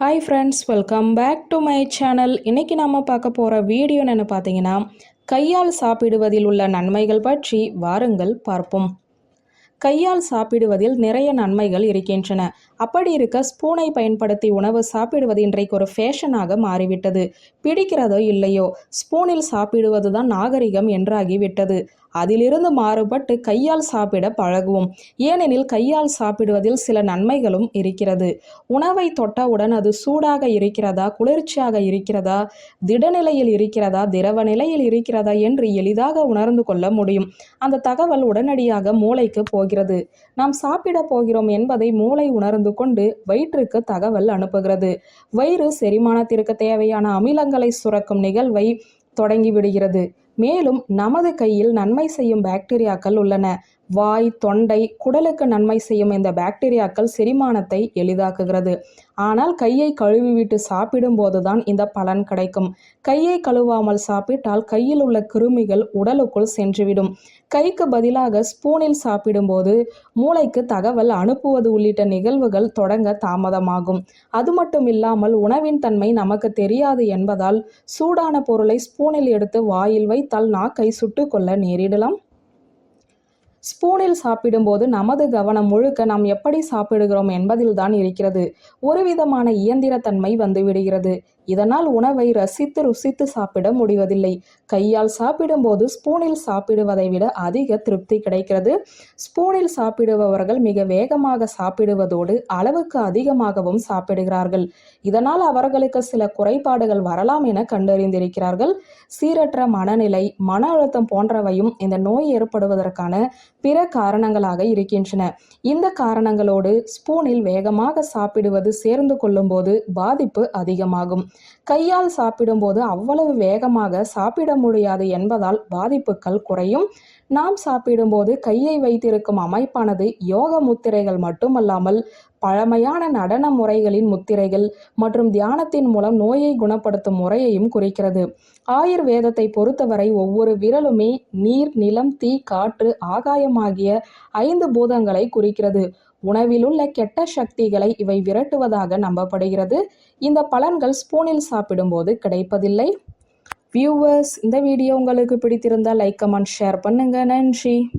Hi friends welcome back to my channel இன்றைக்கி நம்ம பார்க்க போகிற வீடியோன்னு பார்த்தீங்கன்னா கையால் சாப்பிடுவதில் உள்ள நன்மைகள் பற்றி வாருங்கள் பார்ப்போம். கையால் சாப்பிடுவதில் நிறைய நன்மைகள் இருக்கின்றன. அப்படி இருக்க ஸ்பூனை பயன்படுத்தி உணவு சாப்பிடுவது இன்றைக்கு ஒரு ஃபேஷனாக மாறிவிட்டது. பிடிக்கிறதோ இல்லையோ ஸ்பூனில் சாப்பிடுவது தான் நாகரிகம் என்றாகிவிட்டது. அதிலிருந்து மாறுபட்டு கையால் சாப்பிட பழகுவோம். ஏனெனில் கையால் சாப்பிடுவதில் சில நன்மைகளும் இருக்கிறது. உணவை தொட்டவுடன் அது சூடாக இருக்கிறதா குளிர்ச்சியாக இருக்கிறதா திடநிலையில் இருக்கிறதா திரவ நிலையில் இருக்கிறதா என்று எளிதாக உணர்ந்து கொள்ள முடியும். அந்த தகவல் உடனடியாக மூளைக்கு போகிறது. நாம் சாப்பிட போகிறோம் என்பதை மூளை உணர்ந்து கொண்டு வயிற்றுக்கு தகவல் அனுப்புகிறது. வயிறு செரிமானத்திற்கு தேவையான அமிலங்களை சுரக்கும் நிகழ்வை தொடங்கிவிடுகிறது மேலும் நமது கையில் நன்மை செய்யும் பாக்டீரியாக்கள் உள்ளன. வாய் தொண்டை குடலுக்கு நன்மை செய்யும் இந்த பாக்டீரியாக்கள் செரிமானத்தை எளிதாக்குகிறது. ஆனால் கையை கழுவிவிட்டு சாப்பிடும் போதுதான் இந்த பலன் கிடைக்கும். கையை கழுவாமல் சாப்பிட்டால் கையில் உள்ள கிருமிகள் உடலுக்குள் சென்றுவிடும். கைக்கு பதிலாக ஸ்பூனில் சாப்பிடும்போது மூளைக்கு தகவல் அனுப்புவது உள்ளிட்ட நிகழ்வுகள் தொடங்க தாமதமாகும். அது மட்டும் இல்லாமல் உணவின் தன்மை நமக்கு தெரியாது என்பதால் சூடான பொருளை ஸ்பூனில் எடுத்து வாயில் வைத்தால் நாக்கை சுட்டுக்கொள்ள நேரிடலாம். ஸ்பூனில் சாப்பிடும்போது நமது கவனம் முழுக்க நாம் எப்படி சாப்பிடுகிறோம் என்பதில்தான் இருக்கிறது. ஒரு விதமான இயந்திரத்தன்மை வந்துவிடுகிறது இதனால் உணவை ரசித்து ருசித்து சாப்பிட முடிவதில்லை. கையால் சாப்பிடும்போது ஸ்பூனில் சாப்பிடுவதை விட அதிக திருப்தி கிடைக்கிறது. ஸ்பூனில் சாப்பிடுபவர்கள் மிக வேகமாக சாப்பிடுவதோடு அளவுக்கு அதிகமாகவும் சாப்பிடுகிறார்கள். இதனால் அவர்களுக்கு சில குறைபாடுகள் வரலாம் என கண்டறிந்திருக்கிறார்கள். சீரற்ற மனநிலை மன அழுத்தம் போன்றவையும் இந்த நோய் ஏற்படுவதற்கான பிற காரணங்களாக இருக்கின்றன. இந்த காரணங்களோடு ஸ்பூனில் வேகமாக சாப்பிடுவது சேர்ந்து கொள்ளும்போது பாதிப்பு அதிகமாகும். கையால் சாப்பிடும்போது அவ்வளவு வேகமாக சாப்பிட முடியாது என்பதால் பாதிப்புகள் குறையும். நாம் சாப்பிடும்போது கையை வைத்திருக்கும் அமைப்பானது யோக முத்திரைகள் மட்டுமல்லாமல் பழமையான நடன முறைகளின் முத்திரைகள் மற்றும் தியானத்தின் மூலம் நோயை குணப்படுத்தும் முறையையும் குறிக்கிறது. ஆயுர்வேதத்தை பொறுத்தவரை ஒவ்வொரு விரலுமே நீர் நிலம் தீ காற்று ஆகாயம் ஆகிய ஐந்து பூதங்களை குறிக்கிறது. உணவிலுள்ள கெட்ட சக்திகளை இவை விரட்டுவதாக நம்பப்படுகிறது. இந்த பலன்கள் ஸ்பூனில் சாப்பிடும்போது கிடைப்பதில்லை. வியூவர்ஸ் இந்த வீடியோ உங்களுக்கு பிடித்திருந்தால் லைக் கமெண்ட் ஷேர் பண்ணுங்க. நன்றி.